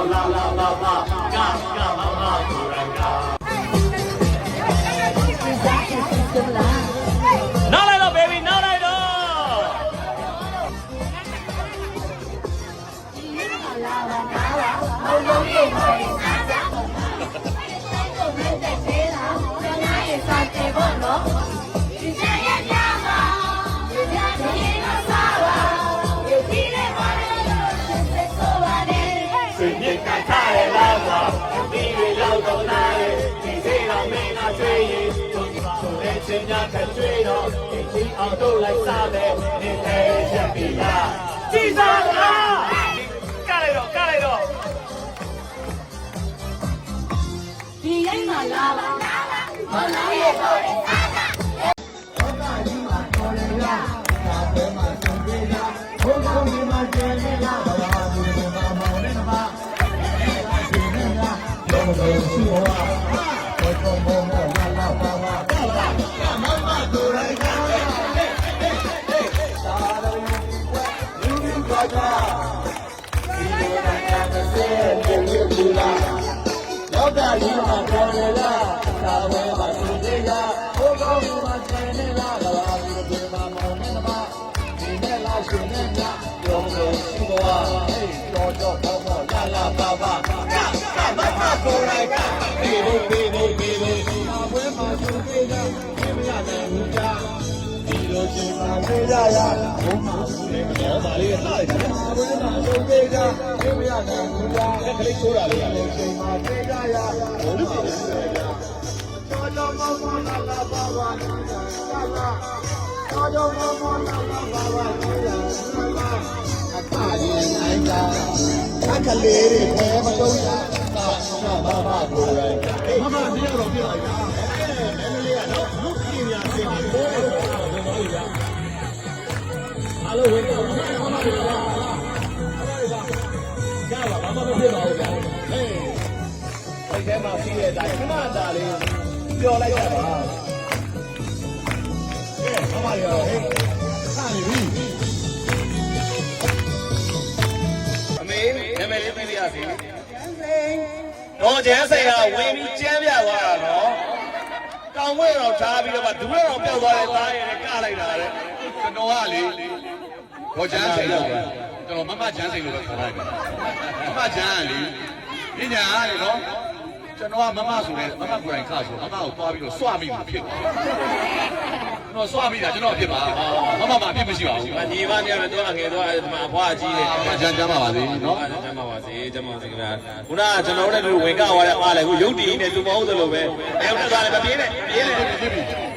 ကြောမောမောလာလာပါပါကကမမကိုရ တော်မင်းကကျွေးရင်သူဆိုတဲ့ချင်းများထကျွေးတော့ဒီချင်းအောင်တို့လိုက်စားတယ်ဒီထဲချက်ပြီးလားကြည်စားလားကလိုက်တော့ကလိုက်တော့ဒီရိုက်မှာလာပါဘာလာရဲ့ပေါ်တယ်လော သာဝဲမှာသူသေးရဘုကောင်းမှာဆယ်နေလားကဘာလို့ဒီမှာမောင်းနေမှာဒီ ကြောကြောဘောဘောလာလာပါပါကကမမကိုရိုက်ကဒီလိုဒီလိုဒီလိုသာဝဲမှာသူသေးရမရနိုင်ဘူးကြာဒီလိုချိန်မှာနေရရဘုံမှာလေကတော့ဗာလေးလှလိုက်တယ်ဘုံမှာသူသေးရမရနိုင်ဘူးကြာကလေးဆိုးတာလေးရတယ်ချိန်မှာနေရရဘုံမှာသူသေးရကြောကြောဘောဘောလာလာပါပါလာလာကြောကြောဘောဘောလာလာပါပါလာလာအခါရင်နိုင်တာအခါလေးတွေဘယ်မလုံးရတာဘာဘာကိုယ်ရိုက်မမတရားတော်ပြလိုက်တာအဲလေးကတော့လူကြီးများစင်တယ်ဘိုးတော်တော်ရအားလုံးဝင်တော့မမတွေပါကြပါဘာမှမဖြစ်ပါဘူးဗျာဟေးအဲ့ထဲမှာရှိတဲ့အတိုင်းခဏတာလေး ပျော်လိုက်ရပါကဲမမတွေရောဟေးခါနေပြီအမေနာမည်လေးသိရစီတော့ကျန်းစိန်ကဝင်ပြီးကျန်းပြသွားတာနော်တောင်ဝဲတော့ထားပြီးတော့မှဒူးတော့ပျောက်သွားတဲ့သားရဲ့ကလိုက်တာတဲ့ကျွန်တော်ကလေတော့ကျန်းစိန်တော့ကျွန်တော်မမကျန်းစိန်လို့ပဲခေါ်လိုက်တယ်မမကျန်းကလေညညာလေနော် ကျွန်တော်ကမမဆိုတဲ့မမကိုယ်တိုင်ခါဆိုမမကိုသွားပြီးတော့စွမိမှုဖြစ်သွားကျွန်တော်စွမိတာကျွန်တော်ဖြစ်ပါမမမအဖြစ်မရှိပါဘူးဒီပါနေရတော့ငယ်တော့ဒီမှာအဖွားကြီးတယ်မကျန်းကျန်းပါပါစေနော်ကျမ်းပါပါစေကျမ်းပါပါစေခင်ဗျာခုနကကျွန်တော်တို့လည်းဝင်ကသွားတဲ့အားလည်းခုရုပ်တည်နေသူမဟုတ်သလိုပဲတယောက်နဲ့သွားလည်းမပြေးနဲ့ပြေးတယ်